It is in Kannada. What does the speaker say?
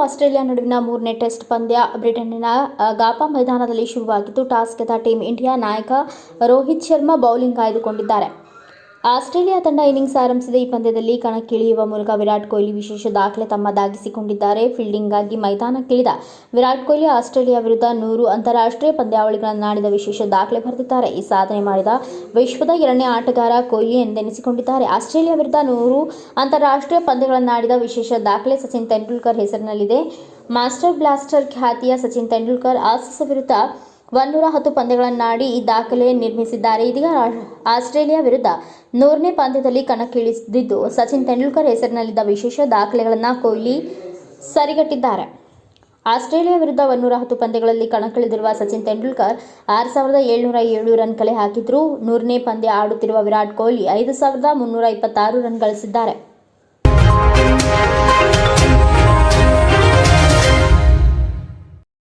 ಆಸ್ಟ್ರೇಲಿಯಾ ನಡುವಿನ ಮೂರನೇ ಟೆಸ್ಟ್ ಪಂದ್ಯ ಬ್ರಿಟನ್ನಿನ ಗಾಪಾ ಮೈದಾನದಲ್ಲಿ ಶುರುವಾಗಿದ್ದು ಟಾಸ್ ಗೆದ್ದ ಟೀಂ ಇಂಡಿಯಾ ನಾಯಕ ರೋಹಿತ್ ಶರ್ಮಾ ಬೌಲಿಂಗ್ ಆಯ್ದುಕೊಂಡಿದ್ದಾರೆ ಆಸ್ಟ್ರೇಲಿಯಾ ತಂಡ ಇನ್ನಿಂಗ್ಸ್ ಆರಂಭಿಸಿದ ಈ ಪಂದ್ಯದಲ್ಲಿ ಕಣಕ್ಕಿಳಿಯುವ ಮೂಲಕ ವಿರಾಟ್ ಕೊಹ್ಲಿ ವಿಶೇಷ ದಾಖಲೆ ತಮ್ಮದಾಗಿಸಿಕೊಂಡಿದ್ದಾರೆ ಫೀಲ್ಡಿಂಗ್ಗಾಗಿ ಮೈದಾನಕ್ಕಿಳಿದ ವಿರಾಟ್ ಕೊಹ್ಲಿ ಆಸ್ಟ್ರೇಲಿಯಾ ವಿರುದ್ಧ ನೂರು ಅಂತಾರಾಷ್ಟ್ರೀಯ ಪಂದ್ಯಾವಳಿಗಳನ್ನಾಡಿದ ವಿಶೇಷ ದಾಖಲೆ ಬರೆದಿದ್ದಾರೆ. ಈ ಸಾಧನೆ ಮಾಡಿದ ವಿಶ್ವದ ಎರಡನೇ ಆಟಗಾರ ಕೊಹ್ಲಿ ಎಂದೆನಿಸಿಕೊಂಡಿದ್ದಾರೆ. ಆಸ್ಟ್ರೇಲಿಯಾ ವಿರುದ್ಧ ನೂರು ಅಂತಾರಾಷ್ಟ್ರೀಯ ಪಂದ್ಯಗಳನ್ನಾಡಿದ ವಿಶೇಷ ದಾಖಲೆ ಸಚಿನ್ ತೆಂಡೂಲ್ಕರ್ ಹೆಸರಿನಲ್ಲಿದೆ. ಮಾಸ್ಟರ್ ಬ್ಲಾಸ್ಟರ್ ಖ್ಯಾತಿಯ ಸಚಿನ್ ತೆಂಡೂಲ್ಕರ್ ಆಸೀಸ್ ವಿರುದ್ಧ ಒಂದೂರ ಹತ್ತು ಪಂದ್ಯಗಳನ್ನಾಡಿ ಈ ದಾಖಲೆ ನಿರ್ಮಿಸಿದ್ದಾರೆ. ಇದೀಗ ಆಸ್ಟ್ರೇಲಿಯಾ ವಿರುದ್ಧ ನೂರನೇ ಪಂದ್ಯದಲ್ಲಿ ಕಣಕ್ಕಿಳಿದಿದ್ದು, ಸಚಿನ್ ತೆಂಡೂಲ್ಕರ್ ಹೆಸರಿನಲ್ಲಿದ್ದ ವಿಶೇಷ ದಾಖಲೆಗಳನ್ನು ಕೊಹ್ಲಿ ಸರಿಗಟ್ಟಿದ್ದಾರೆ. ಆಸ್ಟ್ರೇಲಿಯಾ ವಿರುದ್ಧ ಒಂದೂರ ಹತ್ತು ಪಂದ್ಯಗಳಲ್ಲಿ ಕಣಕ್ಕಿಳಿದಿರುವ ಸಚಿನ್ ತೆಂಡೂಲ್ಕರ್ ಆರು ಸಾವಿರದ ಏಳ್ನೂರ ಏಳು ರನ್ ಕಲೆ ಹಾಕಿದ್ರು. ನೂರನೇ ಪಂದ್ಯ ಆಡುತ್ತಿರುವ ವಿರಾಟ್ ಕೊಹ್ಲಿ ಐದು ಸಾವಿರದ ಮುನ್ನೂರ ಇಪ್ಪತ್ತಾರು ರನ್ ಗಳಿಸಿದ್ದಾರೆ.